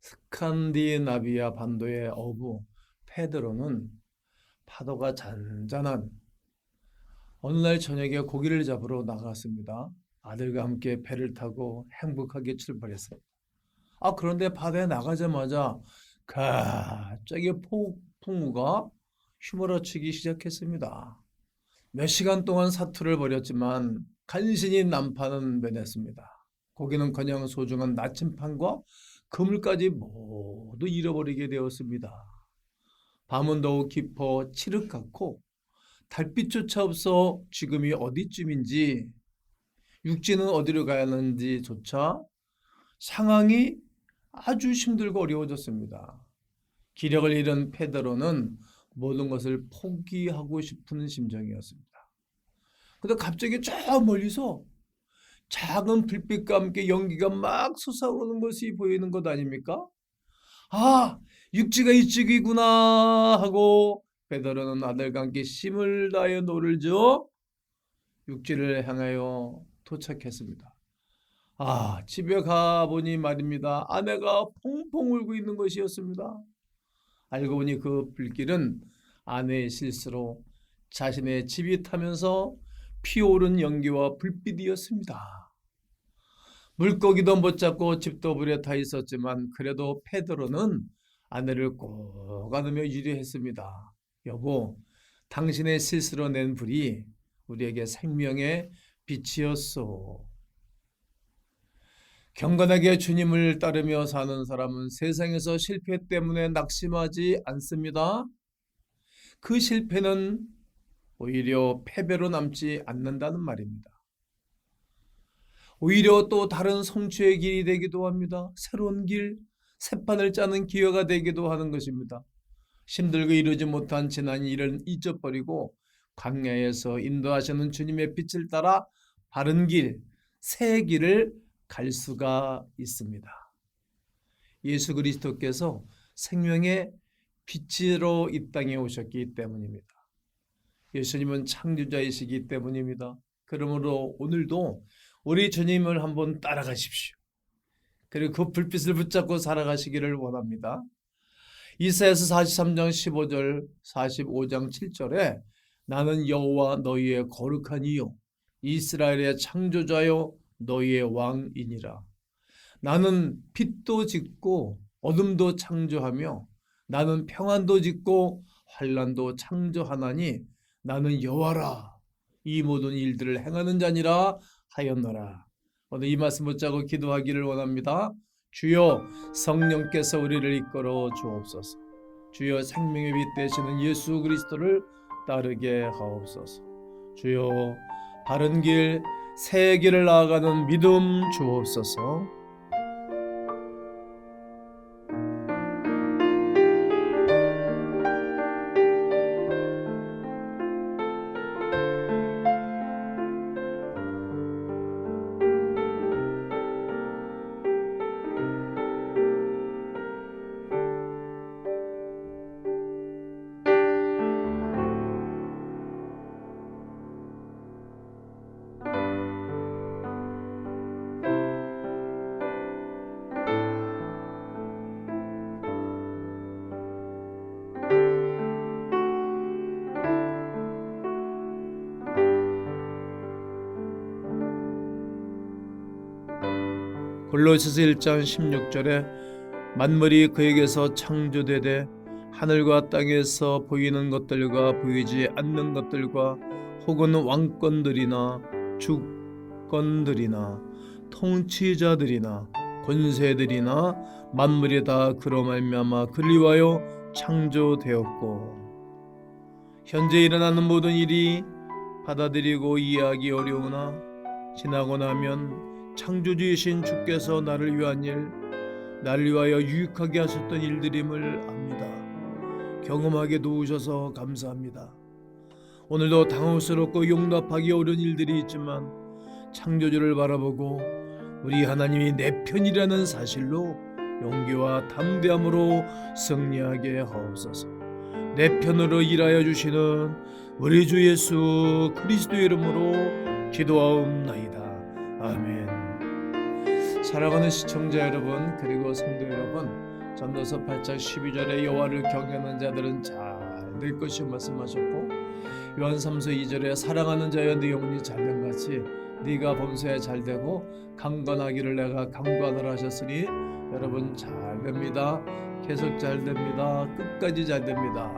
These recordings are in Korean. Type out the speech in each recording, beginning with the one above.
스칸디나비아 반도의 어부 페드로는 파도가 잔잔한 어느 날 저녁에 고기를 잡으러 나갔습니다. 아들과 함께 배를 타고 행복하게 출발했습니다. 아, 그런데 바다에 나가자마자 갑자기 폭풍우가 휘몰아치기 시작했습니다. 몇 시간 동안 사투를 벌였지만 간신히 난파는 면했습니다. 고기는커녕 소중한 나침판과 그물까지 모두 잃어버리게 되었습니다. 밤은 더욱 깊어 칠흑 같고 달빛조차 없어 지금이 어디쯤인지 육지는 어디로 가야 하는지조차 상황이 아주 힘들고 어려워졌습니다. 기력을 잃은 페드로는 모든 것을 포기하고 싶은 심정이었습니다. 근데 갑자기 저 멀리서 작은 불빛과 함께 연기가 막 솟아오르는 것이 보이는 것 아닙니까? 아, 육지가 이쪽이구나 하고 베드로는 아들과 함께 힘을 다해 노를 저어 육지를 향하여 도착했습니다. 아, 집에 가보니 말입니다. 아내가 펑펑 울고 있는 것이었습니다. 알고 보니 그 불길은 아내의 실수로 자신의 집이 타면서 피오른 연기와 불빛이었습니다. 물고기도 못 잡고 집도 불에 타 있었지만 그래도 페드로는 아내를 꼭 안으며 유리했습니다. 여보, 당신의 실수로 낸 불이 우리에게 생명의 빛이었소. 경건하게 주님을 따르며 사는 사람은 세상에서 실패 때문에 낙심하지 않습니다. 그 실패는 오히려 패배로 남지 않는다는 말입니다. 오히려 또 다른 성취의 길이 되기도 합니다. 새로운 길, 새판을 짜는 기회가 되기도 하는 것입니다. 힘들고 이루지 못한 지난 일을 잊어버리고 광야에서 인도하시는 주님의 빛을 따라 바른 길, 새 길을 갈 수가 있습니다. 예수 그리스도께서 생명의 빛으로 이 땅에 오셨기 때문입니다. 예수님은 창조자이시기 때문입니다. 그러므로 오늘도 우리 주님을 한번 따라가십시오. 그리고 그 불빛을 붙잡고 살아가시기를 원합니다. 이사야서 43장 15절, 45장 7절에 나는 여호와 너희의 거룩한 이요 이스라엘의 창조자요 너희의 왕이니라. 나는 빛도 짓고 어둠도 창조하며 나는 평안도 짓고 환란도 창조하나니 나는 여호와라. 이 모든 일들을 행하는 자니라 하였노라. 오늘 이 말씀 붙잡고 기도하기를 원합니다. 주여 성령께서 우리를 이끌어 주옵소서. 주여 생명의 빛 되시는 예수 그리스도를 따르게 하옵소서. 주여 바른 길, 새 길을 나아가는 믿음 주옵소서. 골로새서 1장 16절에 만물이 그에게서 창조되되 하늘과 땅에서 보이는 것들과 보이지 않는 것들과 혹은 왕권들이나 주권들이나 통치자들이나 권세들이나 만물이 다 그로 말미암아 그리하여 창조되었고 현재 일어나는 모든 일이 받아들이고 이해하기 어려우나 지나고 나면 창조주이신 주께서 나를 위한 일, 나를 위하여 유익하게 하셨던 일들임을 압니다. 경험하게 도우셔서 감사합니다. 오늘도 당황스럽고 용납하기 어려운 일들이 있지만 창조주를 바라보고 우리 하나님이 내 편이라는 사실로 용기와 담대함으로 승리하게 하옵소서. 내 편으로 일하여 주시는 우리 주 예수 그리스도 이름으로 기도하옵나이다. 아멘. 사랑하는 시청자 여러분 그리고 성도 여러분 전도서 8장 12절에 여호와를 경외하는 자들은 잘될 것이 말씀하셨고 요한 3서 2절에 사랑하는 자여 네 영혼이 잘된 같이 네가 범사에 잘되고 강건하기를 내가 강구하노라 하셨으니 여러분 잘됩니다. 계속 잘됩니다. 끝까지 잘됩니다.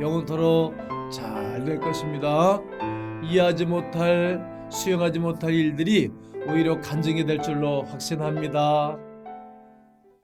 영원토록 잘 될 것입니다. 이해하지 못할 수용하지 못할 일들이 오히려 간증이 될 줄로 확신합니다.